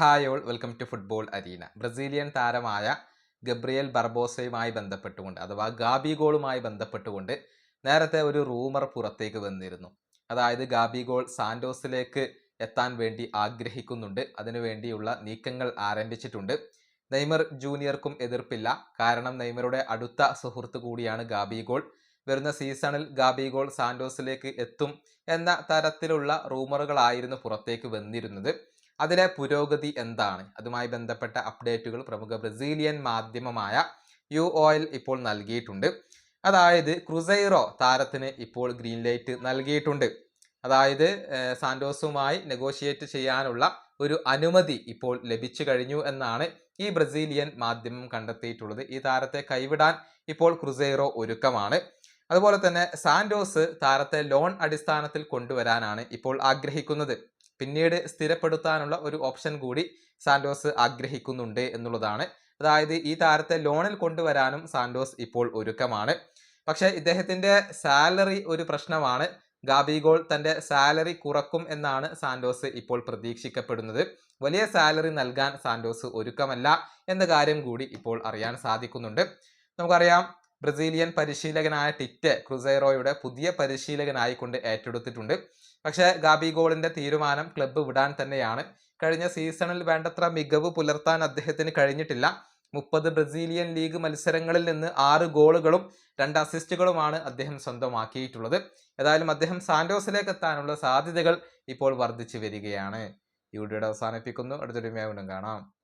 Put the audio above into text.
Hi all welcome to football arena. Brazilian താരമായ Gabriel ബർബോസയുമായി ബന്ധപ്പെട്ടുകൊണ്ട് അഥവാ ഗാബിഗോളുമായി ബന്ധപ്പെട്ടുകൊണ്ട് നേരത്തെ ഒരു റൂമർ പുറത്തേക്ക് വന്നിരുന്നു. അതായത് ഗാബിഗോൾ സാന്റോസിലേക്ക് എത്താൻ വേണ്ടി ആഗ്രഹിക്കുന്നുണ്ട്. അതിനുവേണ്ടിയുള്ള നീക്കങ്ങൾ ആരംഭിച്ചിട്ടുണ്ട്. നെയ്മർ ജൂനിയർക്കും എതിർപ്പില്ല. കാരണം നെയ്മറുടെ അടുത്ത സുഹൃത്ത് കൂടിയാണ് ഗാബിഗോൾ വരുന്ന സീസണിൽ ഗാബിഗോൾ സാന്റോസിലേക്ക് എത്തും എന്ന തരത്തിലുള്ള റൂമറുകളായിരുന്നു പുറത്തേക്ക് വന്നിരുന്നത്. അതിലെ പുരോഗതി എന്താണ്? അതുമായി ബന്ധപ്പെട്ട അപ്ഡേറ്റുകൾ പ്രമുഖ ബ്രസീലിയൻ മാധ്യമമായ യു ഓയിൽ ഇപ്പോൾ നൽകിയിട്ടുണ്ട്. അതായത് ക്രുസൈറോ താരത്തിന് ഇപ്പോൾ ഗ്രീൻ ലൈറ്റ് നൽകിയിട്ടുണ്ട്. അതായത് സാന്റോസുമായി നെഗോഷിയേറ്റ് ചെയ്യാനുള്ള ഒരു അനുമതി ഇപ്പോൾ ലഭിച്ചു കഴിഞ്ഞു എന്നാണ് ഈ ബ്രസീലിയൻ മാധ്യമം കണ്ടെത്തിയിട്ടുള്ളത്. ഈ താരത്തെ കൈവിടാൻ ഇപ്പോൾ ക്രുസൈറോ ഒരുക്കമാണ്. അതുപോലെ തന്നെ സാന്റോസ് താരത്തെ ലോൺ അടിസ്ഥാനത്തിൽ കൊണ്ടുവരാനാണ് ഇപ്പോൾ ആഗ്രഹിക്കുന്നത്. പിന്നീട് സ്ഥിരപ്പെടുത്താനുള്ള ഒരു ഓപ്ഷൻ കൂടി സാന്റോസ് ആഗ്രഹിക്കുന്നുണ്ട് എന്നുള്ളതാണ്. അതായത് ഈ താരത്തെ ലോണിൽ കൊണ്ടുവരാനും സാന്റോസ് ഇപ്പോൾ ഒരുക്കമാണ്. പക്ഷേ ഇദ്ദേഹത്തിന്റെ സാലറി ഒരു പ്രശ്നമാണ്. ഗാബിഗോൾ തന്റെ സാലറി കുറക്കും എന്നാണ് സാന്റോസ് ഇപ്പോൾ പ്രതീക്ഷിക്കപ്പെടുന്നത്. വലിയ സാലറി നൽകാൻ സാന്റോസ് ഒരുക്കമല്ല എന്ന കാര്യം കൂടി ഇപ്പോൾ അറിയാൻ സാധിക്കുന്നുണ്ട്. നമുക്കറിയാം ബ്രസീലിയൻ പരിശീലകനായ ടിറ്റ് ക്രുസൈറോയുടെ പുതിയ പരിശീലകനായിക്കൊണ്ട് ഏറ്റെടുത്തിട്ടുണ്ട്. പക്ഷേ ഗാബിഗോളിന്റെ തീരുമാനം ക്ലബ്ബ് വിടാൻ തന്നെയാണ്. കഴിഞ്ഞ സീസണിൽ വേണ്ടത്ര മികവ് പുലർത്താൻ അദ്ദേഹത്തിന് കഴിഞ്ഞിട്ടില്ല. മുപ്പത് ബ്രസീലിയൻ ലീഗ് മത്സരങ്ങളിൽ നിന്ന് ആറ് ഗോളുകളും രണ്ട് അസിസ്റ്റുകളുമാണ് അദ്ദേഹം സ്വന്തമാക്കിയിട്ടുള്ളത്. ഏതായാലും അദ്ദേഹം സാന്റോസിലേക്ക് എത്താനുള്ള സാധ്യതകൾ ഇപ്പോൾ വർദ്ധിച്ചു വരികയാണ്. ഈ വീഡിയോയുടെ അവസാനിപ്പിക്കുന്നു. അടുത്തൊരു വീണ്ടും കാണാം.